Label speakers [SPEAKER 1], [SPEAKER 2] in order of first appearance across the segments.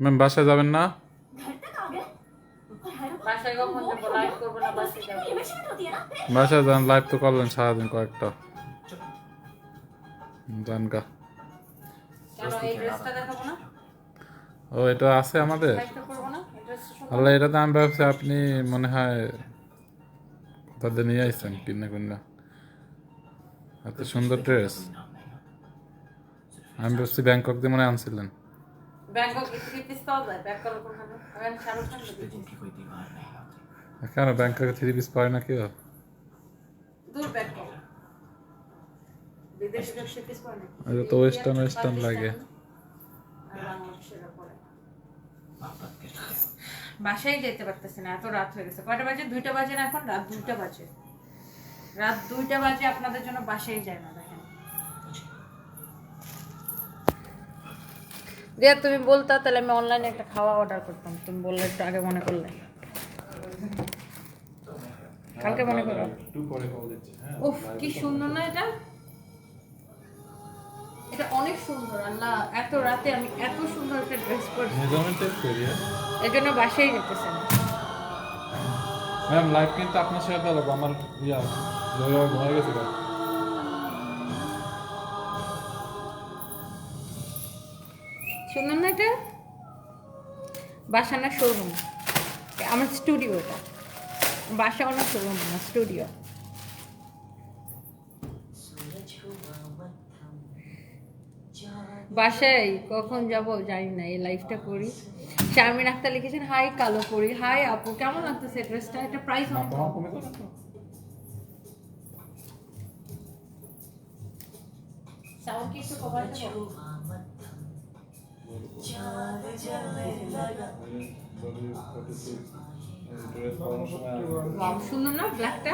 [SPEAKER 1] Ma'am বাসায় যাবেন না?
[SPEAKER 2] বাসায়
[SPEAKER 1] যান লাইভ তো করলেন সারাদিন কয়েকটা। যান গা। ও এটা আছে আমাদের? আল্লাহ এটা তো আমি ভাবছি আপনি মনে হয় তাদের নিয়ে আসছেন কিনে কিনে এত সুন্দর ড্রেস। আমি ভাবছি ব্যাংকক দিয়ে মনে আনছিলেন।
[SPEAKER 2] কোনো
[SPEAKER 1] ব্যাংককে থ্রি পিস পায় না কেউ? তো ওয়েস্টার্ন ওয়েস্টার্ন লাগে।
[SPEAKER 2] বাসায় যেতে পারতেছি না এত রাত হয়ে গেছে। কয়টা বাজে? দুইটা বাজে না এখন? রাত দুইটা বাজে। রাত দুইটা বাজে আপনাদের জন্য বাসায় যায় না দেখেন দিয়া তুমি বলতা তাহলে আমি অনলাইনে একটা খাওয়া অর্ডার করতাম। তুমি বললে একটু আগে মনে করলে। কালকে মনে করো। উফ কি সুন্দর না এটা? এটা অনেক সুন্দর আল্লাহ এত রাতে আমি এত সুন্দর একটা ড্রেস পরছি।
[SPEAKER 1] মেজারমেন্টের করিয়া
[SPEAKER 2] এর জন্য বাসায় যেতেছে না।
[SPEAKER 1] ম্যাম লাইভ কিন্তু আপনার সাথে ভালো আমার ইয়া ঘুমাই গেছে।
[SPEAKER 2] এটা? বাসা না শোরুম আমার স্টুডিও এটা। বাসা না শোরুম না স্টুডিও বাসায় কখন যাব জানি না এই লাইফটা করি। শারমিন আক্তার লিখেছেন হাই কালো পরি। হাই আপু কেমন লাগতেছে ড্রেসটা এটা প্রাইস? সাউন্ড কি একটু কভার না ব্ল্যাকটা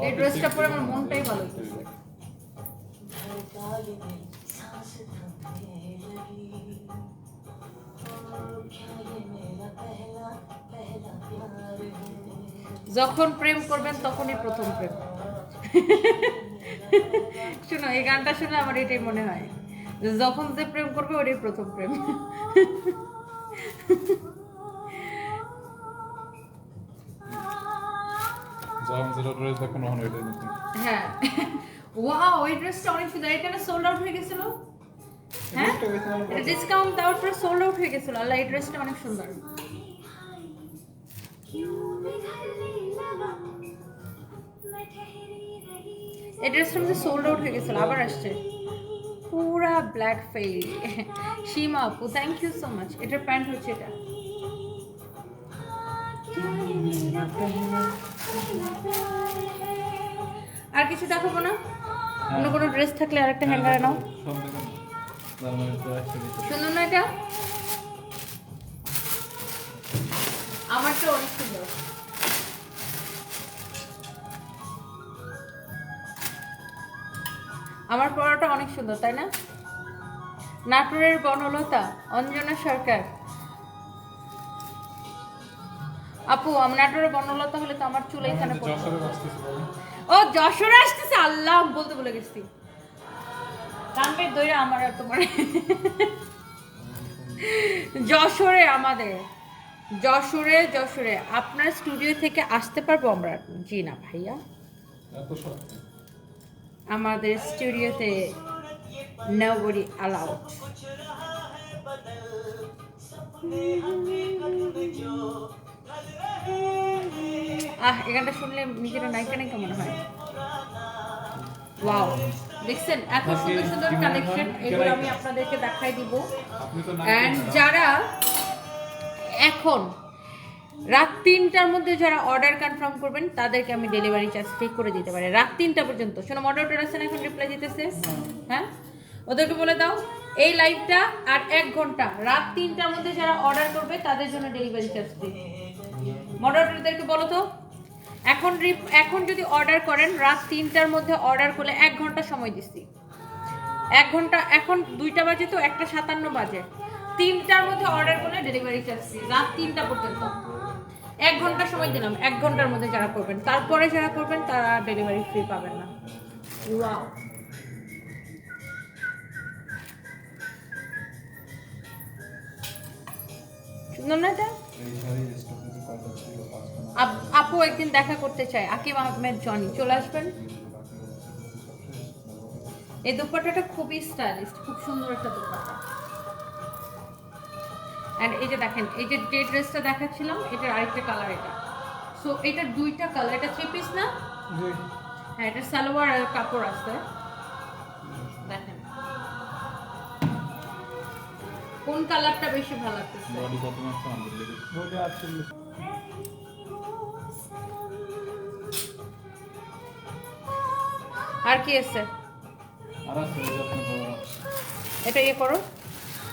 [SPEAKER 2] এই ড্রেসটা পরে আমার মনটাই ভালো যখন প্রেম করবেন তখনই প্রথম প্রেম। শোনো এই গানটা শুনে আমার এটাই মনে হয় যে যখন যে প্রেম করবে ওটাই প্রথম প্রেম। হ্যাঁ। ওয়াও ওই ড্রেসটা অনেক সুন্দর। এটা সোল্ড আউট হয়ে গেছিল? হ্যাঁ? ডিসকাউন্ট দেওয়ার পরে সোল্ড আউট হয়ে গেছিল। আল্লাহ এই ড্রেসটা অনেক সুন্দর। এই ড্রেসটা মধ্যে সোল্ড আউট হয়ে গেছিল আবার আসছে। পুরা ব্ল্যাক ফেল সীমা আপু থ্যাংক ইউ সো মাচ এটার প্যান্ট হচ্ছে এটা। আর কিছু দেখাবো না? অন্য কোনো ড্রেস থাকলে আরেকটা হ্যাঙ্গারে নাও।
[SPEAKER 1] একসাথে
[SPEAKER 2] সুন্দর না এটা। আমারটা অনেক সুন্দর। আমার পড়াটা অনেক সুন্দর তাই না? নাটোরের বনলতা অঞ্জনা সরকার। আপু আমি নাটোরের বনলতা হলে তো আমার চুল এখানে। ও যশোরে আসতেছে? আল্লাহ বলতে বলে গেছি। কানপের দইরা আমার আর তোমার যশোরে আমাদের। যশোরে যশোরে। আপনার স্টুডিও থেকে আসতে পারব আমরা? জি না ভাইয়া। আমাদের স্টুডিওতে nobody allowed. আহ এই গানটা শুনলে নিজের নায়িকা নায়িকা মনে হয়। ওয়াও দেখছেন এত সুন্দর সুন্দর কালেকশন এগুলো আমি আপনাদেরকে দেখাই দিব। অ্যান্ড যারা এখন রাত তিনটার মধ্যে যারা অর্ডার কনফার্ম করবেন, তাদেরকে আমি ডেলিভারি চার্জ ফ্রি করে দিতে পারি। রাত তিনটা পর্যন্ত। শোনো মডারেটর আছেন এখন রিপ্লাই দিতেছে। হ্যাঁ? ওদেরকে বলে দাও, এই লাইভটা আর এক ঘণ্টা। রাত তিনটার মধ্যে যারা অর্ডার করবে, তাদের জন্য ডেলিভারি চার্জ ফ্রি মডারেটরদেরকে বলো তো, এখন এখন যদি অর্ডার করেন, রাত তিনটার মধ্যে অর্ডার করলে এক ঘণ্টা সময় দিচ্ছি। এক ঘণ্টা, এখন দুইটা বাজে তো, একটা সাতান্ন বাজে। তিনটার মধ্যে অর্ডার করলে ডেলিভারি চার্জ রাত তিনটা পর্যন্ত। এক ঘণ্টা সময় দিলাম এক ঘণ্টার মধ্যে যারা করবেন। তারপরে যারা করবেন তারা ডেলিভারি ফ্রি পাবেন না। ওয়াও আপু একদিন দেখা করতে চাই আকিম আহমেদ জনি চলে আসবেন? এই দোপাট্টাটা খুবই স্টাইলিস্ট খুব সুন্দর একটা দোপাট্টা অ্যান্ড এই যে দেখেন এই যে যে ড্রেসটা দেখাচ্ছিলাম এটার আরেকটা কালার এটা। সো এটার দুইটা কালার এটা থ্রি পিস না? হ্যাঁ এটা সালোয়ার আর কাপড় আছে। দেখেন। কোন কালারটা বেশি ভালো লাগতেছে?
[SPEAKER 1] বডি কত আমাদের লেগে
[SPEAKER 2] আর কি আছে?
[SPEAKER 1] আর আছে বড়।
[SPEAKER 2] এটা ইয়ে করো।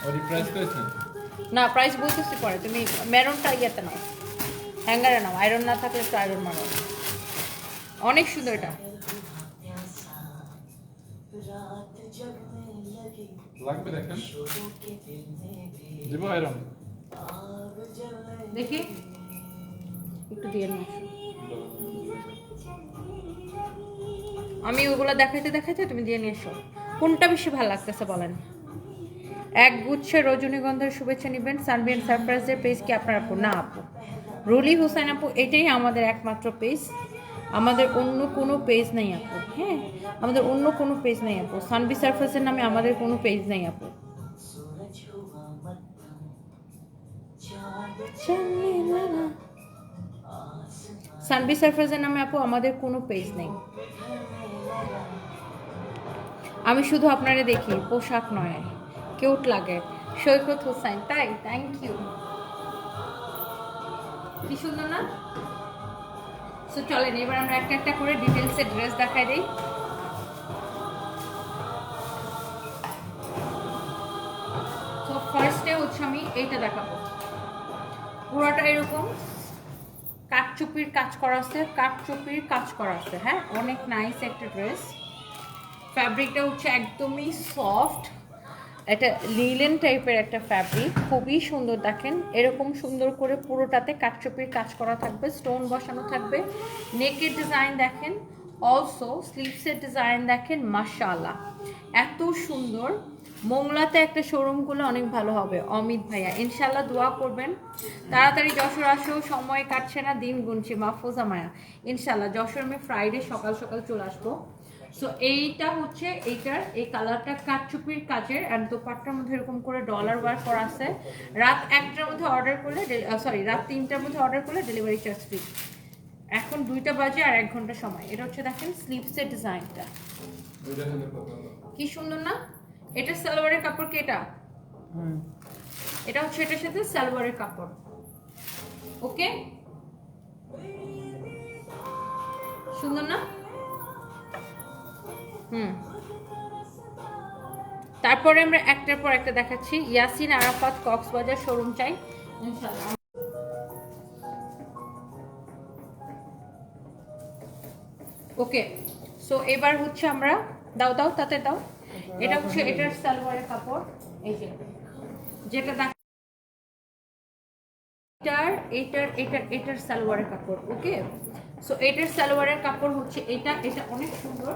[SPEAKER 1] ওর প্রাইস পেয়েছেন
[SPEAKER 2] না প্রাইস বলতেছি পরে তুমি মেরুনটা ইয়েতে নাও। হ্যাঙ্গারে নাও আয়রন না থাকলে একটু আয়রন মারো। অনেক সুন্দর এটা।
[SPEAKER 1] লাগবে দেখেন। দিব আয়রন
[SPEAKER 2] দেখি। একটু দিয়ে আমি ওগুলো দেখাইতে দেখাইতে তুমি দিয়ে নিয়ে এসো। কোনটা বেশি ভালো লাগতেছে বলেন? এক গুচ্ছে রজনীগন্ধার শুভেচ্ছা নেবেন। সানবিয়ান সারপ্রাইজের পেজ কি আপনার আপু? না আপু। রুলি হোসেন আপু, এটাই আমাদের একমাত্র পেজ। আমাদের অন্য কোনো পেজ নেই আপু হ্যাঁ? আমাদের অন্য কোনো পেজ নেই আপু। সানবি সারপ্রাইজের নামে আমাদের কোনো পেজ নেই আপু। সানবি সারপ্রাইজের নামে আপু আমাদের কোনো পেজ নেই। আমি শুধু আপনারে দেখি, পোশাক নয়। কিউট লাগে। সৈকত হোসাইন, তাই? থ্যাংক ইউ কি সুন্দর না? সো চলেন, এবার আমরা একটা একটা করে ডিটেলসে ড্রেস দেখাই দিই। তো ফার্স্টে হচ্ছে আমি এইটা দেখাবো। পুরোটা এরকম কাঠচুপির কাজ করা আছে, কাঠচুপির কাজ করা আছে হ্যাঁ? অনেক নাইস একটা ড্রেস ফ্যাব্রিকটা হচ্ছে একদমই সফট এটা লিলেন টাইপের একটা ফ্যাব্রিক খুবই সুন্দর দেখেন। এরকম সুন্দর করে পুরোটাতে কাঠচুপির কাজ করা থাকবে স্টোন বসানো থাকবে। নেকের ডিজাইন দেখেন অলসো স্লিভসের ডিজাইন দেখেন, মাশাআল্লাহ। এত সুন্দর। মোংলাতে একটা শোরুমগুলো অনেক ভালো হবে, অমিত ভাইয়া। ইনশাল্লাহ দোয়া করবেন। তাড়াতাড়ি যশোর আসো, সময় কাটছে না, দিন গুনছি, মাহফুজা মায়া। ইনশাল্লাহ যশোর আমি ফ্রাইডে সকাল সকাল চলে আসব। সো এইটা হচ্ছে এইটার এই কালারটা কাঠচুপির কাজের অ্যান্ড দোপাট্টার মধ্যে এরকম করে ডলার ওয়ার্ক করা আছে। রাত একটার মধ্যে অর্ডার করলে সরি রাত তিনটার মধ্যে অর্ডার করলে ডেলিভারি চার্জ ফ্রি এখন দুইটা বাজে আর এক ঘণ্টা সময়। এটা হচ্ছে দেখেন স্লিভসের ডিজাইনটা? কি সুন্দর না? এটা সালোয়ারের কাপড় কি এটা? এটা হচ্ছে এটার সাথে সালোয়ারের কাপড়। ওকে সুন্দর না? হুম। তারপরে আমরা একটার পর একটা দেখাচ্ছি। ইয়াসিন আরাফাত কক্সবাজার শোরুম চাই। ওকে, সো এবার হচ্ছে আমরা, দাও দাও, তাতে দাও। এটা হচ্ছে এটার সালোয়ারের কাপড়। এই যে, যেটা এটার এটার এটার এটার সালোয়ারের কাপড়, ওকে? সো এটার সালোয়ারের কাপড় হচ্ছে এটা। এটা অনেক সুন্দর।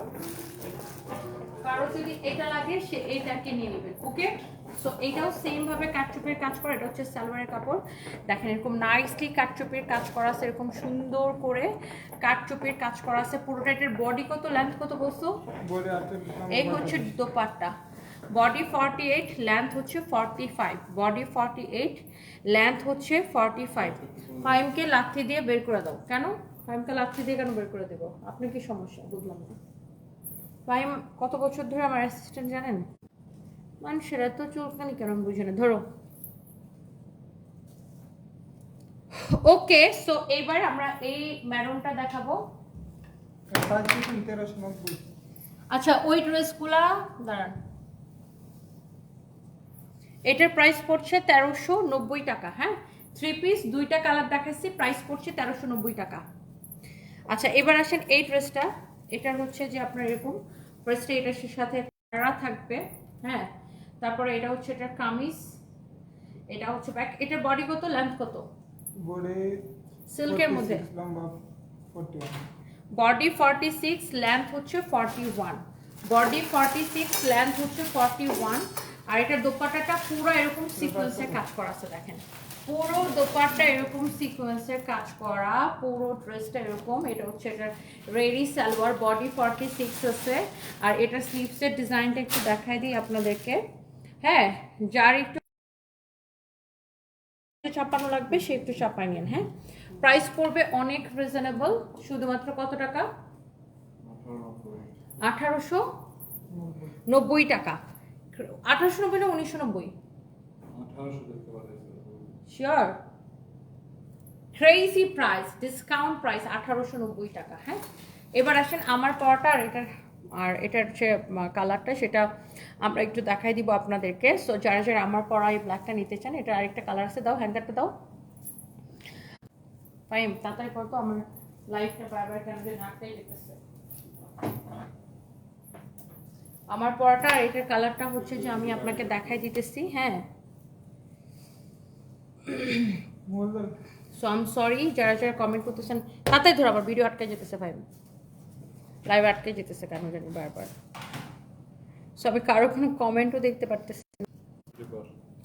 [SPEAKER 2] কারও যদি এটা লাগে সে এইটাকে নিয়ে নেবেন ওকে সো এইটাও সেম ভাবে কাঠচুপের কাজ করা এটা হচ্ছে সালোয়ারের কাপড়। দেখেন এরকম নাইসলি কাঠচুপের কাজ করা আছে এরকম সুন্দর করে কাঠচুপের কাজ করা আছে। পুরোটা এটার বডি কত লেন্থ কত বস্তু এই হচ্ছে dupatta. Body forty eight length হচ্ছে forty five body forty eight length হচ্ছে ফর্টি ফাইভ ফাইমকে লাথি দিয়ে বের করে দাও। কেন? ফাইমকে লাথি দিয়ে কেন বের করে দেবো? আপনি কি সমস্যা? বুঝলাম না। ফাইম কত বছর ধরে আমার অ্যাসিস্ট্যান্ট জানেন? মানুষেরা তো চুলকানি কেন বুঝে না? ধরো। ওকে সো এইবার আমরা এই ম্যারনটা দেখাবো। আচ্ছা ওই ড্রেসগুলা, দাঁড়ান। এটার প্রাইস পড়ছে তেরোশো নব্বই টাকা হ্যাঁ? থ্রি পিস দুইটা কালার দেখাচ্ছি প্রাইস পড়ছে তেরোশো নব্বই টাকা। আচ্ছা এবার আসেন এই ড্রেসটা এটার হচ্ছে যে আপনার এরকম ড্রেসটা এটার সাথে প্যারা থাকবে হ্যাঁ? তারপরে এটা হচ্ছে এটার কামিজ এটা হচ্ছে ব্যাক এটার বডি কত লেন্থ কত? বডি সিল্কের মধ্যে। বডি ফর্টি সিক্স লেন্থ হচ্ছে forty one body forty six length হচ্ছে ফর্টি ওয়ান আর এটার দোপাট্টাটা পুরো এরকম সিকোয়েন্সের কাজ করা আছে দেখেন। পুরো দোপাট্টা এরকম সিকোয়েন্সের কাজ করা, পুরো ড্রেসটা এরকম, এটা হচ্ছে এটা ready salwar body forty six আছে। আর এটা স্লিভসের ডিজাইনটা একটু দেখাই দিই আপনাদেরকে। হ্যাঁ যার একটু চাপানো লাগবে, সে একটু চাপাই নিন হ্যাঁ। প্রাইস পড়বে অনেক রিজনেবল শুধুমাত্র কত টাকা? আঠারোশো নব্বই টাকা। আঠারোশো নব্বই না, উনিশশো নব্বই? Sure crazy price discount price আঠারোশো নব্বই টাকা হ্যাঁ? এবার আসেন আমার পরটা আর আর এটার যে কালারটা সেটা আমরা একটু দেখাই দিব আপনাদেরকে। সো যারা যারা আমার পরা এই ব্ল্যাকটা নিতে চান, এটা আরেকটা কালার আছে, দাও হ্যান্ডারটা দাও। ফাইম তাড়াতাড়ি কর তো, আমার লাইফটা বারবার যে নাকটাই যেতেছে আমার পরাটা এটার কালারটা হচ্ছে যে আমি আপনাকে দেখাই দিতেছি হ্যাঁ? সো আম সরি যারা যারা কমেন্ট করতেছেন তাতেই ধর আবার ভিডিও আটকে যেতেছে ভাই। লাইভ আটকে যেতেছে কেন জানি বারবার। সো আমি কারও কোনো কমেন্টও দেখতে পারতেছি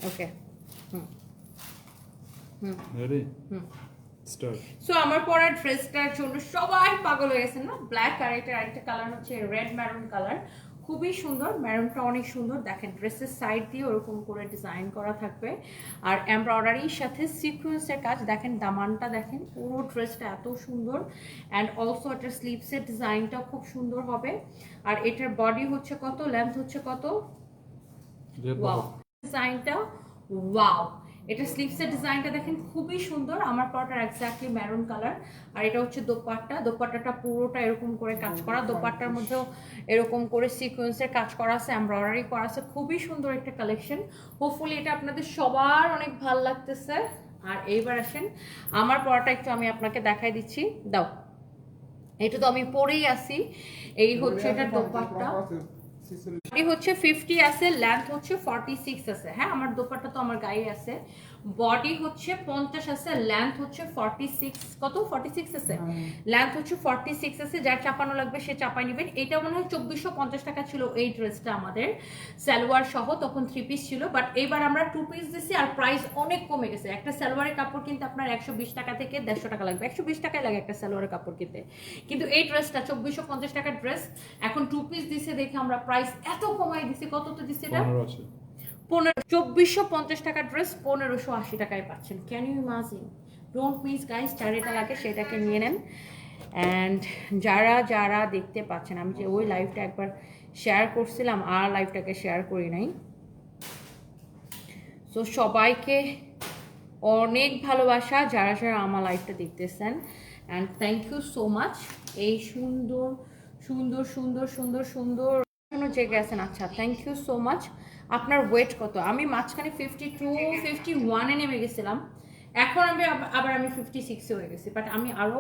[SPEAKER 2] ওকে হুম। হুম? হুম। সো আমার পরা ড্রেসটার জন্য সবাই পাগল হয়ে গেছেন না? ব্ল্যাক আর এটার আরেকটা কালার হচ্ছে রেড ম্যারুন কালার খুবই সুন্দর। ম্যারুনটা অনেক সুন্দর। দেখেন ড্রেসের সাইড দিয়ে ওরকম করে ডিজাইন করা থাকবে। আর এমব্রয়ডারির সাথে সিকুয়েন্সের কাজ। দেখেন দামানটা দেখেন পুরো ড্রেসটা এত সুন্দর। অ্যান্ড অলসো এটার স্লিভসের ডিজাইনটাও খুব সুন্দর হবে। আর এটার বডি হচ্ছে কত? লেন্থ হচ্ছে কত? ওয়াও ডিজাইনটা ওয়াও এটা স্লিভসের ডিজাইনটা দেখেন খুবই সুন্দর। আমার পরটার এক্স্যাক্টলি ম্যারুন কালার আর এটা হচ্ছে দোপাট্টা। দোপাট্টাটা পুরোটা এরকম করে কাজ করা। দোপাট্টার মধ্যেও এরকম করে সিকোয়েন্সের কাজ করা আছে এমব্রয়ডারি করা আছে। খুবই সুন্দর একটা কালেকশন হোপফুলি এটা আপনাদের সবার অনেক ভালো লাগতেছে। আর এইবার আসেন আমার পরাটা একটু আমি আপনাকে দেখাই দিচ্ছি। দাও। এটা তো আমি পরেই আসি। এই হচ্ছে এটা দোপাট্টা। বডি হচ্ছে ফিফটি আছে লেন্থ হচ্ছে ফর্টি সিক্স আছে। হ্যাঁ আমার দোপাট্টা তো আমার গায়ে আছে। বডি হচ্ছে পঞ্চাশ আছে লেন্থ হচ্ছে ফর্টি সিক্স কত? ফর্টি সিক্স আছে লেন্থ হচ্ছে ফর্টি সিক্স আছে যার চাপানো লাগবে সে চাপাই নেবেন। এটা মনে হয় চব্বিশশো পঞ্চাশ টাকা ছিল এই ড্রেসটা আমাদের। সালোয়ার সহ তখন থ্রি পিস ছিল বাট এবার আমরা টু পিস দিচ্ছি আর প্রাইস অনেক কমে গেছে। একটা সালোয়ারের কাপড় কিনতে আপনার একশো বিশ টাকা থেকে দেড়শো টাকা লাগবে। একশো বিশ টাকায় লাগে একটা সালোয়ারের কাপড় কিনতে। কিন্তু এই ড্রেসটা চব্বিশশো পঞ্চাশ টাকার ড্রেস এখন টু পিস দিছে দেখে আমরা প্রাইস এত কমাই দিছি। কত তো দিচ্ছে এটা?
[SPEAKER 1] পনেরো,
[SPEAKER 2] চব্বিশশো পঞ্চাশ টাকার ড্রেস পনেরোশো আশি টাকায় পাচ্ছেন। Can you imagine don't miss guys চারিটা লাগে সেটাকে নিয়ে নেন। অ্যান্ড যারা যারা দেখতে পাচ্ছেন, আমি যে ওই লাইভটা একবার শেয়ার করছিলাম, আর লাইভটাকে শেয়ার করি নাই। সো সবাইকে অনেক ভালোবাসা যারা যারা আমার লাইভটা দেখতেছেন। And thank you so much এই সুন্দর সুন্দর সুন্দর সুন্দর সুন্দর জায়গায় আছেন আচ্ছা থ্যাংক ইউ সো মাচ আপনার ওয়েট কত? আমি মাঝখানে ফিফটি টু ফিফটি ওয়ানে নেমে গেছিলাম। এখন আমি আবার আমি ফিফটি সিক্সে হয়ে গেছি। বাট আমি আরও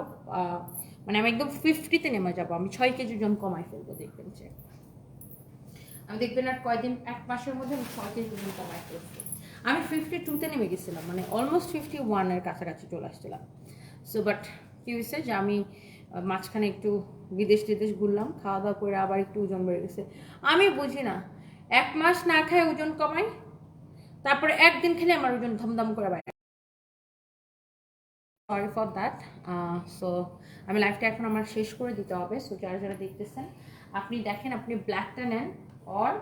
[SPEAKER 2] মানে আমি একদম ফিফটিতে নেমে যাব। আমি ছয় কেজি জন কমাই ফেলব, দেখবেন যে। আমি দেখবেন আর কয়দিন, এক মাসের মধ্যে আমি ছয় কেজি ওজন কমাই ফেলছি। আমি ফিফটি টুতে নেমে গেছিলাম মানে অলমোস্ট ফিফটি ওয়ানের কাছাকাছি চলে আসছিলাম। সো বাট কী হয়েছে যে আমি মাঝখানে একটু বিদেশ টিদেশ ঘুরলাম খাওয়া দাওয়া করে আবার একটু ওজন বেড়ে গেছে। আমি বুঝি না এক মাস না খায় ওজন কমাই তারপরে একদিন খেলে আমার ওজন ধমধম করে বাইরে সরি ফর দ্যাট সো আমি লাইফটা এখন আমার শেষ করে দিতে হবে। সো যারা যারা দেখতেছেন, আপনি দেখেন, আপনি ব্ল্যাকটা নেন অর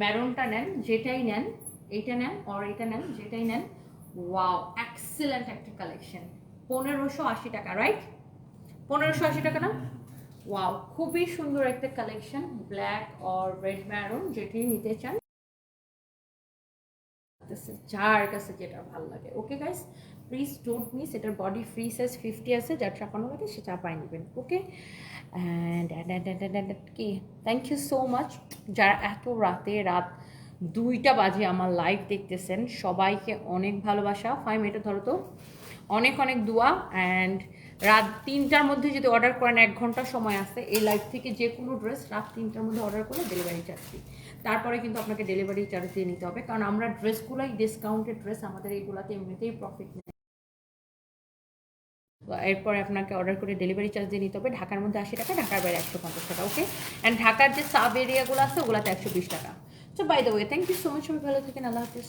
[SPEAKER 2] ম্যারুনটা নেন, যেটাই নেন, এইটা নেন অর এইটা নেন, যেটাই নেন ওয়াও এক্সেলেন্ট একটা কালেকশন পনেরোশো আশি টাকা রাইট পনেরোশো আশি টাকা না? ওয়াও খুবই সুন্দর একটা collection black or red maroon যেটি নিতে চান। যার কাছে যেটা ভালো লাগে। Okay guys please don't miss এটার বডি ফ্রি সাইজ ফিফটি আছে, যার চাপানো লাগে সে চাপাই নেবেন। ওকে অ্যান্ড কি থ্যাংক ইউ সো মাচ যারা এত রাতে রাত দুইটা বাজে আমার লাইভ দেখতেছেন, সবাইকে অনেক ভালোবাসা। ফাইম এটা ধরো তো। অনেক অনেক দোয়া। অ্যান্ড রাত তিনটার মধ্যে যদি অর্ডার করেন, এক ঘণ্টা সময় আছে, এই লাইভ থেকে যে কোনো ড্রেস রাত তিনটার মধ্যে অর্ডার করলে ডেলিভারি চার্জ দিই তারপরে কিন্তু আপনাকে ডেলিভারি চার্জ দিয়ে নিতে হবে, কারণ আমরা ড্রেসগুলোই ডিসকাউন্টেড ড্রেস আমাদের এইগুলাতে এমনিতেই প্রফিট নেই। এরপরে আপনাকে অর্ডার করে ডেলিভারি চার্জ দিয়ে নিতে হবে, ঢাকার মধ্যে আশি টাকা, ঢাকার বাইরে একশো পঞ্চাশ টাকা ওকে অ্যান্ড ঢাকার যে সাব এরিয়াগুলো আছে, ওগুলোতে একশো বিশ টাকা। So by the way thank you so much সবাই ভালো থাকেন, আল্লাহ হাফিজ।